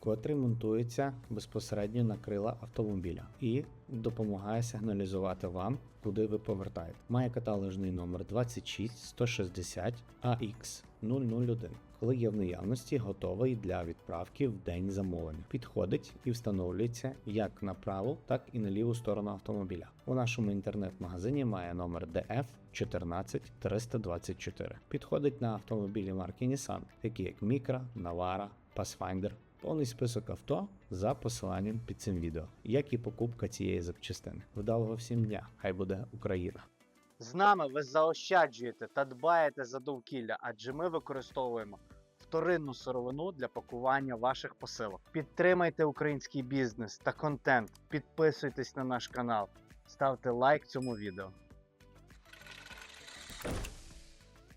котрий монтується безпосередньо на крила автомобіля і допомагає сигналізувати вам, куди ви повертаєте. Має каталожний номер 26160 AX 001. Коли є в наявності, готовий для відправки в день замовлення. Підходить і встановлюється як на праву, так і на ліву сторону автомобіля. У нашому інтернет-магазині має номер DF 14324. Підходить на автомобілі марки Nissan, такі як Micra, Navara, Pathfinder. Повний список авто за посиланням під цим відео, як і покупка цієї запчастини. Вдалого всім дня! Хай буде Україна! З нами ви заощаджуєте та дбаєте за довкілля, адже ми використовуємо вторинну сировину для пакування ваших посилок. Підтримайте український бізнес та контент, підписуйтесь на наш канал, ставте лайк цьому відео.